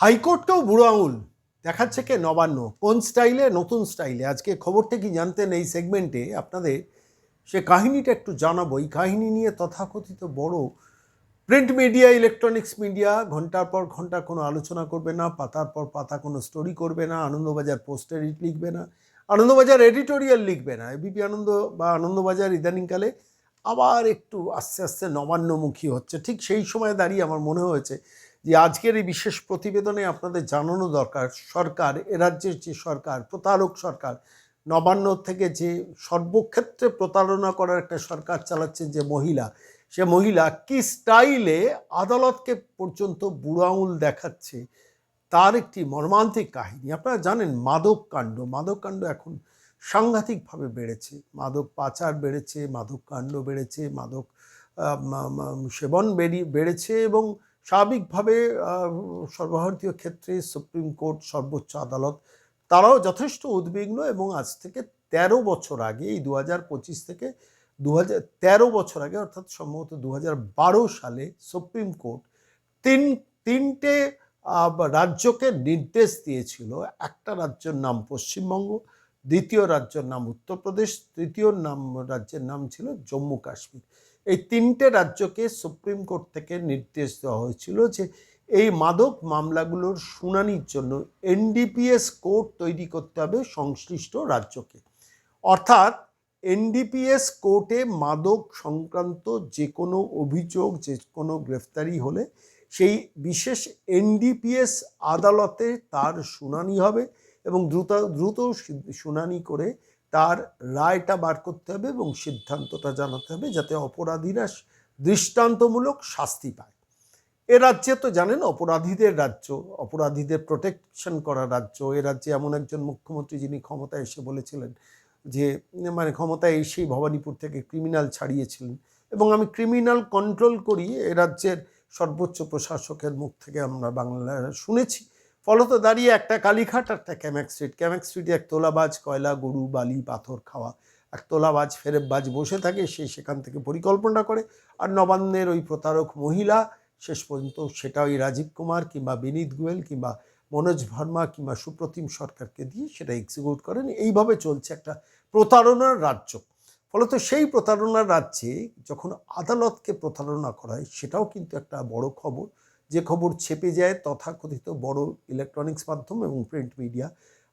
হাইকোর্টকেও বুড়ো আঙুল। দেখাচ্ছে কে নবান্ন। কোন স্টাইলে? নতুন স্টাইলে। আজকে খবরটা কি জানতেন এই সেগমেন্টে আপনাদের। সে কাহিনীটা একটু জানাব। এই কাহিনী নিয়ে তথাকথিত বড় প্রিন্ট মিডিয়া, ইলেকট্রনিক্স মিডিয়া, ঘণ্টার পর ঘণ্টা কোনো আলোচনা করবে না, পাতার পর পাতা কোনো স্টোরি করবে না, আনন্দবাজার পোস্টার লিখবে না, আনন্দবাজার এডিটোরিয়াল লিখবে না। এবিপি আনন্দ বা আনন্দবাজার ইদানিংকালে আবার একটু আস্তে আস্তে নবান্নমুখী হচ্ছে। ঠিক সেই সময় দাঁড়িয়ে আমার মনে হয়েছে যে আজকের এই বিশেষ প্রতিবেদনে আপনাদের জানানো দরকার, সরকার, এ রাজ্যের যে সরকার, প্রতারক সরকার, নবান্ন থেকে যে সর্বক্ষেত্রে প্রতারণা করার একটা সরকার চালাচ্ছে যে মহিলা, সে মহিলা কি স্টাইলে আদালতকে পর্যন্ত বুড়ো আঙুল দেখাচ্ছে, তার একটি মর্মান্তিক কাহিনী। আপনারা জানেন মাদক কাণ্ড মাদক কাণ্ড এখন সাংঘাতিকভাবে বেড়েছে। মাদক পাচার বেড়েছে, মাদক কাণ্ড বেড়েছে, মাদক সেবন বেড়েছে এবং স্বাভাবিকভাবে সর্বভারতীয় ক্ষেত্রে সুপ্রিম কোর্ট সর্বোচ্চ আদালত তারাও যথেষ্ট উদ্বিগ্ন এবং আজ থেকে তেরো বছর আগে, এই দু পঁচিশ থেকে দু হাজার তেরো বছর আগে অর্থাৎ সম্ভবত দু হাজার বারো সালে সুপ্রিম কোর্ট তিন, তিনটে রাজ্যকে নির্দেশ দিয়েছিল। একটা রাজ্যের নাম পশ্চিমবঙ্গ দ্বিতীয় রাজ্যের নাম উত্তরপ্রদেশ, তৃতীয় নাম রাজ্যের নাম ছিল জম্মু কাশ্মীর। এই তিনটে রাজ্যকে সুপ্রিম কোর্ট থেকে নির্দেশ দেওয়া হয়েছিল যে এই মাদক মামলাগুলোর শুনানির জন্য এনডিপিএস কোর্ট তৈরি করতে হবে সংশ্লিষ্ট রাজ্যকে। অর্থাৎ এনডিপিএস কোর্টে মাদক সংক্রান্ত যে কোনো অভিযোগ, যে কোনো গ্রেফতারি হলে সেই বিশেষ এনডিপিএস আদালতে তার শুনানি হবে। এবং দ্রুত দ্রুত শুনানি করে তার রায়টা বার করতে হবে এবং সিদ্ধান্তটা জানাতে হবে যাতে অপরাধীরা দৃষ্টান্তমূলক শাস্তি পায়। এ রাজ্যে তো জানেন অপরাধীদের রাজ্য, অপরাধীদের প্রোটেকশন করা রাজ্য। এ রাজ্যে এমন একজন মুখ্যমন্ত্রী যিনি ক্ষমতায় এসে বলেছিলেন যে মানে ক্ষমতায় এসেই ভবানীপুর থেকে ক্রিমিনাল ছাড়িয়েছিলেন। এবং আমি ক্রিমিনাল কন্ট্রোল করি এ রাজ্যের সর্বোচ্চ প্রশাসকের মুখ থেকে আমরা বাংলা শুনেছি। ফলত দাঁড়িয়ে একটা কালীঘাট একটা ক্যামেক স্ট্রিট। ক্যামেক স্ট্রিটে এক তোলাবাজ, কয়লা, গরু, বালি, পাথর খাওয়া। এক তোলাবাজ, ফেরেববাজ বসে থাকে, সে সেখান থেকে পরিকল্পনা করে। আর নবান্নের ওই প্রতারক মহিলা, শেষ পর্যন্ত সেটা ওই রাজীব কুমার কিংবা বিনীত গোয়েল কিংবা মনোজ ভার্মা কিংবা সুপ্রতিম সরকারকে দিয়ে সেটা এক্সিকিউট করেন। এইভাবে চলছে একটা প্রতারণার রাজ্য। ফলত সেই প্রতারণার রাজ্যে যখন আদালতকে প্রতারণা করা হয়, সেটাও কিন্তু একটা বড় খবর। যে খবর ছেপে যায় তথাকথিত বড় ইলেকট্রনিক্স মাধ্যম এবং প্রিন্ট মিডিয়া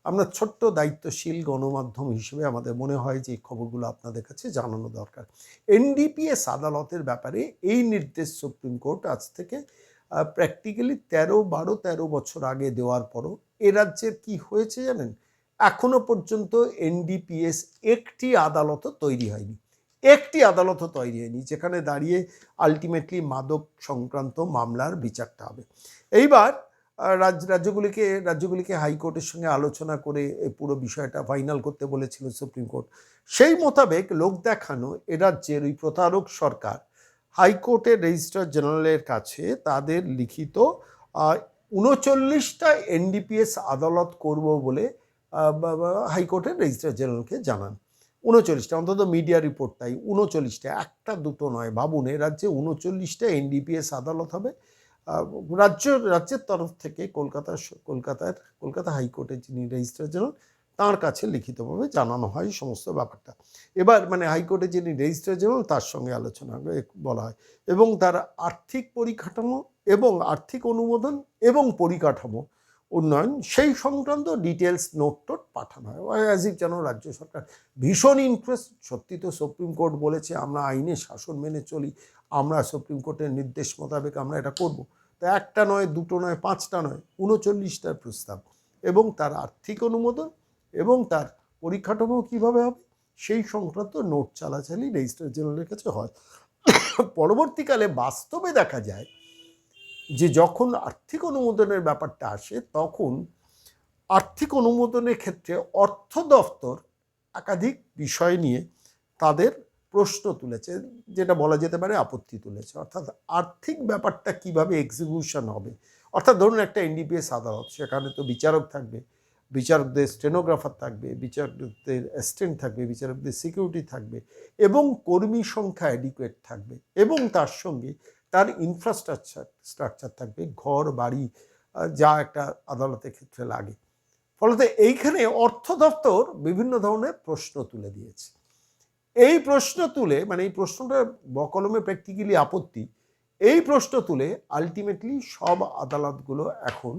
আমরা ছোট্ট দায়িত্বশীল গণমাধ্যম হিসেবে আমাদের মনে হয় যে এই খবরগুলো আপনাদের কাছে জানানো দরকার। এনডিপিএস আদালতের ব্যাপারে এই নির্দেশ সুপ্রিম কোর্ট আজ থেকে প্র্যাকটিক্যালি তেরো বারো তেরো বছর আগে দেওয়ার পরও এ রাজ্যের কি হয়েছে জানেন? এখনও পর্যন্ত এনডিপিএস একটি আদালতও তৈরি হয়নি। একটি আদালতও তৈরি হয়নি, যেখানে দাঁড়িয়ে আলটিমেটলি মাদক সংক্রান্ত মামলার বিচারটা হবে। এইবার রাজ্য রাজ্যগুলিকে রাজ্যগুলিকে হাইকোর্টের সঙ্গে আলোচনা করে এই পুরো বিষয়টা ফাইনাল করতে বলেছিল সুপ্রিম কোর্ট। সেই মোতাবেক লোক দেখানো এ রাজ্যের ওই প্রতারক সরকার হাইকোর্টের রেজিস্ট্রার জেনারেলের কাছে তাদের লিখিত উনচল্লিশটা এনডিপিএস আদালত করব বলে হাইকোর্টের রেজিস্ট্রার জেনারেলকে জানান। উনচল্লিশটা, অন্তত মিডিয়া রিপোর্ট তাই, উনচল্লিশটা, একটা দুটো নয়, ভাবুন, এ রাজ্যে উনচল্লিশটা এনডিপিএস আদালত হবে। রাজ্য, রাজ্যের তরফ থেকে কলকাতা কলকাতার, কলকাতা হাইকোর্টের যিনি রেজিস্ট্রার জেনারেল তাঁর কাছে লিখিতভাবে জানানো হয় সমস্ত ব্যাপারটা। এবার মানে হাইকোর্টে যিনি রেজিস্ট্রার জেনারেল তার সঙ্গে আলোচনা বলা হয়। এবং তার আর্থিক পরিকাঠামো এবং আর্থিক অনুমোদন এবং পরিকাঠামো উন্নয়ন, সেই সংক্রান্ত ডিটেলস নোট টোট পাঠানো হয়। অ্যাজ ইফ যেন রাজ্য সরকার ভীষণ ইন্টারেস্ট সত্যি তো সুপ্রিম কোর্ট বলেছে, আমরা আইনের শাসন মেনে চলি, আমরা সুপ্রিম কোর্টের নির্দেশ মোতাবেক আমরা এটা করব। তো একটা নয়, দুটো নয়, পাঁচটা নয়, উনচল্লিশটার প্রস্তাব। এবং তার আর্থিক অনুমোদন এবং তার পরিকাঠামো কীভাবে হবে, সেই সংক্রান্ত নোট চালাচালি রেজিস্ট্রার জেনারেলের কাছে হয়। পরবর্তীকালে বাস্তবে দেখা যায় যে যখন আর্থিক অনুমোদনের ব্যাপারটা আসে, তখন আর্থিক অনুমোদনের ক্ষেত্রে অর্থ দফতর একাধিক বিষয় নিয়ে তাদের প্রশ্ন তুলেছে, যেটা বলা যেতে পারে আপত্তি তুলেছে। অর্থাৎ আর্থিক ব্যাপারটা কীভাবে এক্সিকিউশন হবে? অর্থাৎ ধরুন একটা এনডিপিএস আদালত, সেখানে তো বিচারক থাকবে, বিচারকদের স্টেনোগ্রাফার থাকবে, বিচারকদের অ্যাসিস্ট্যান্ট থাকবে, বিচারকদের সিকিউরিটি থাকবে, এবং কর্মী সংখ্যা অ্যাডিকুয়েট থাকবে, এবং তার সঙ্গে তার ইনফ্রাস্ট্রাকচার স্ট্রাকচার থাকবে, ঘর, বাড়ি যা একটা আদালতের ক্ষেত্রে লাগে। ফলত এইখানে অর্থ দপ্তর বিভিন্ন ধরনের প্রশ্ন তুলে দিয়েছে। এই প্রশ্ন তুলে মানে এই প্রশ্নটা বকলমে প্র্যাকটিক্যালি আপত্তি, এই প্রশ্ন তুলে আলটিমেটলি সব আদালতগুলো এখন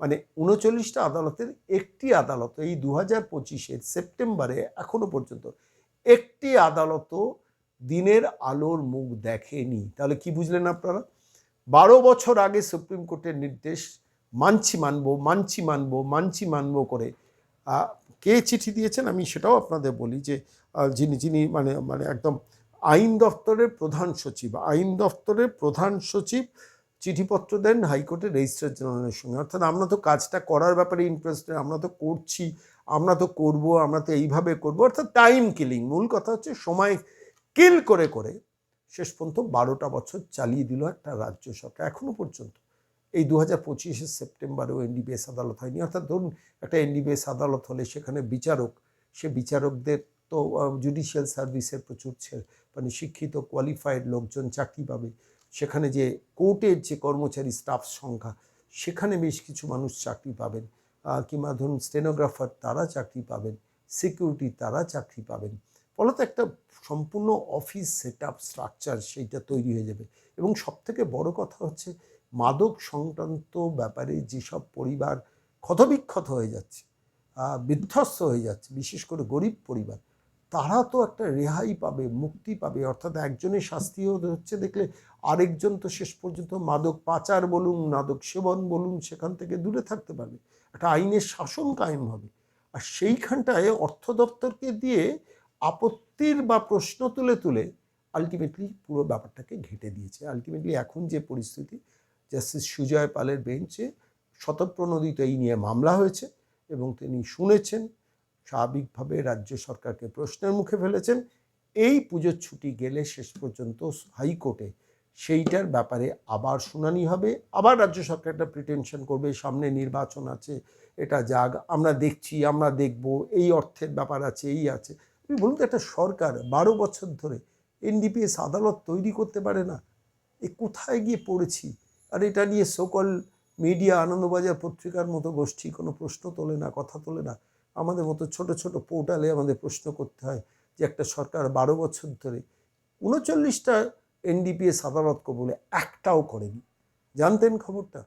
মানে উনচল্লিশটা আদালতের একটি আদালত, এই দু হাজার পঁচিশের সেপ্টেম্বরে এখনও পর্যন্ত, একটি আদালতও দিনের আলোর মুখ দেখেনি। তাহলে কি বুঝলেন আপনারা? বারো বছর আগে সুপ্রিম কোর্টের নির্দেশ, মানছি মানব, মানছি মানবো, মানছি মানব করে কে চিঠি দিয়েছেন? আমি সেটাও আপনাদের বলি যে যিনি যিনি মানে মানে একদম আইন দপ্তরের প্রধান সচিব, আইন দপ্তরের প্রধান সচিব চিঠিপত্র দেন হাইকোর্টের রেজিস্ট্রার জেনারেলের সঙ্গে। অর্থাৎ আমরা তো কাজটা করার ব্যাপারে ইন্টারেস্টেড আমরা তো করছি, আমরা তো করব, আমরা তো এইভাবে করব। অর্থাৎ টাইম কিলিং মূল কথা হচ্ছে সময় কিল করে করে শেষ পর্যন্ত বারোটা বছর চালিয়ে দিল একটা রাজ্য সরকার, এখনও পর্যন্ত। এই দু হাজার পঁচিশে সেপ্টেম্বরেও এনডিবিএস আদালত হয়নি। অর্থাৎ ধরুন, একটা এনডিবিএস আদালত হলে সেখানে বিচারক, সে বিচারকদের তো জুডিশিয়াল সার্ভিসের প্রচুর মানে শিক্ষিত কোয়ালিফাইড লোকজন চাকরি পাবে। সেখানে যে কোর্টের যে কর্মচারী স্টাফ সংখ্যা, সেখানে বেশ কিছু মানুষ চাকরি পাবেন। কিংবা ধরুন স্টেনোগ্রাফার তারা চাকরি পাবেন সিকিউরিটি তারা চাকরি পাবেন। ফলত একটা সম্পূর্ণ অফিস সেট আপ স্ট্রাকচার সেইটা তৈরি হয়ে যাবে। এবং সবথেকে বড় কথা হচ্ছে, মাদক সংক্রান্ত ব্যাপারে যেসব পরিবার ক্ষতবিক্ষত হয়ে যাচ্ছে বিধ্বস্ত হয়ে যাচ্ছে, বিশেষ করে গরিব পরিবার, তারা তো একটা রেহাই পাবে, মুক্তি পাবে। অর্থাৎ একজনের শাস্তি হচ্ছে দেখলে আরেকজন তো শেষ পর্যন্ত মাদক পাচার বলুন, মাদক সেবন বলুন, সেখান থেকে দূরে থাকতে পারবে। একটা আইনের শাসন কায়েম হবে। আর সেইখানটায় অর্থ দপ্তরকে দিয়ে আপত্তির বা প্রশ্ন তুলে তুলে আলটিমেটলি পুরো ব্যাপারটাকে ঘেটে দিয়েছে। আলটিমেটলি এখন যে পরিস্থিতি জাস্টিস সুজয় পালের বেঞ্চে শতপ্রণোদিত এই নিয়ে মামলা হয়েছে এবং তিনি শুনেছেন, স্বাভাবিকভাবে রাজ্য সরকারকে প্রশ্নের মুখে ফেলেছেন। এই পুজোর ছুটি গেলে শেষ পর্যন্ত হাইকোর্টে সেইটার ব্যাপারে আবার শুনানি হবে। আবার রাজ্য সরকার একটা প্রিটেনশন করবে, সামনে নির্বাচন আছে, এটা যাক, আমরা দেখছি, আমরা দেখব, এই অর্থের ব্যাপার আছে, এই আছে। বলুন তো, একটা সরকার বারো বছর ধরে এনডিপিএস আদালত তৈরি করতে পারে না, এ কোথায় গিয়ে পড়েছি? আর এটা নিয়ে সকল মিডিয়া আনন্দবাজার পত্রিকার মতো গোষ্ঠী কোনো প্রশ্ন তোলে না, কথা তোলে না। আমাদের মতো ছোট ছোট পোর্টালে আমাদের প্রশ্ন করতে হয় যে একটা সরকার বারো বছর ধরে উনচল্লিশটা এনডিপিএস আদালত বলে একটাও করেনি। জানতেন খবরটা?